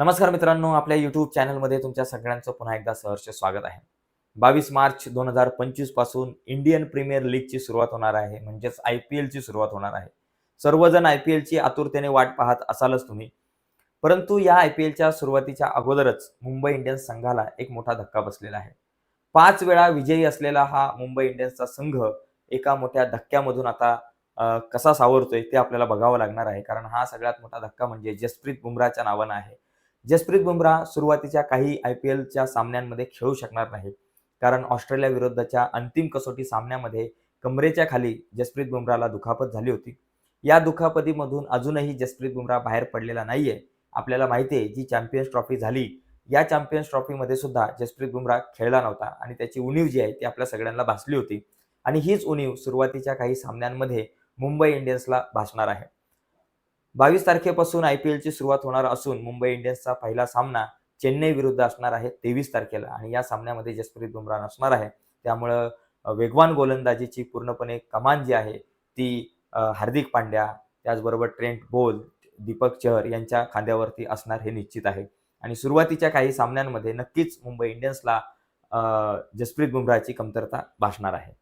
नमस्कार मित्रांनो आपल्या युट्यूब चॅनलमध्ये तुमच्या सगळ्यांचं पुन्हा एकदा सहर्ष स्वागत आहे. बावीस मार्च दोन हजार पंचवीसपासून इंडियन प्रीमियर लीगची सुरुवात होणार आहे म्हणजेच आय पी एलची सुरुवात होणार आहे. सर्वजण आय पी एलची आतुरतेने वाट पाहत असालच तुम्ही. परंतु या आय पी एलच्या सुरुवातीच्या अगोदरच मुंबई इंडियन्स संघाला एक मोठा धक्का बसलेला आहे. पाच वेळा विजयी असलेला हा मुंबई इंडियन्सचा संघ एका मोठ्या धक्क्यामधून आता कसा सावरतोय ते आपल्याला बघावं लागणार आहे. कारण हा सगळ्यात मोठा धक्का म्हणजे जसप्रीत बुमराच्या नावानं आहे. जसप्रीत बुमराह सुरुवातीच्या काही आय पी एलच्या सामन्यांमध्ये खेळू शकणार नाही. कारण ऑस्ट्रेलिया विरुद्धच्या अंतिम कसोटी सामन्यामध्ये कमरेच्या खाली जसप्रीत बुमराहला दुखापत झाली होती. या दुखापतीमधून अजूनही जसप्रीत बुमराह बाहेर पडलेला नाहीये. आपल्याला माहिती आहे जी चॅम्पियन्स ट्रॉफी झाली या चॅम्पियन्स ट्रॉफीमध्ये सुद्धा जसप्रीत बुमराह खेळला नव्हता आणि त्याची उणीव जी आहे ती आपल्या सगळ्यांना भासली होती. आणि हीच उणीव सुरुवातीच्या काही सामन्यांमध्ये मुंबई इंडियन्सला भासणार आहे. बावीस तारखेपासून आय पी एलची सुरुवात होणार असून मुंबई इंडियन्सचा पहिला सामना चेन्नई विरुद्ध असणार आहे तेवीस तारखेला. आणि या सामन्यामध्ये जसप्रीत बुमराह नसणार आहे. त्यामुळं वेगवान गोलंदाजीची पूर्णपणे कमान जी आहे ती हार्दिक पांड्या त्याचबरोबर ट्रेंट बोल दीपक चहर यांच्या खांद्यावरती असणार हे निश्चित आहे. आणि सुरुवातीच्या काही सामन्यांमध्ये नक्कीच मुंबई इंडियन्सला जसप्रीत बुमराहची कमतरता भासणार आहे.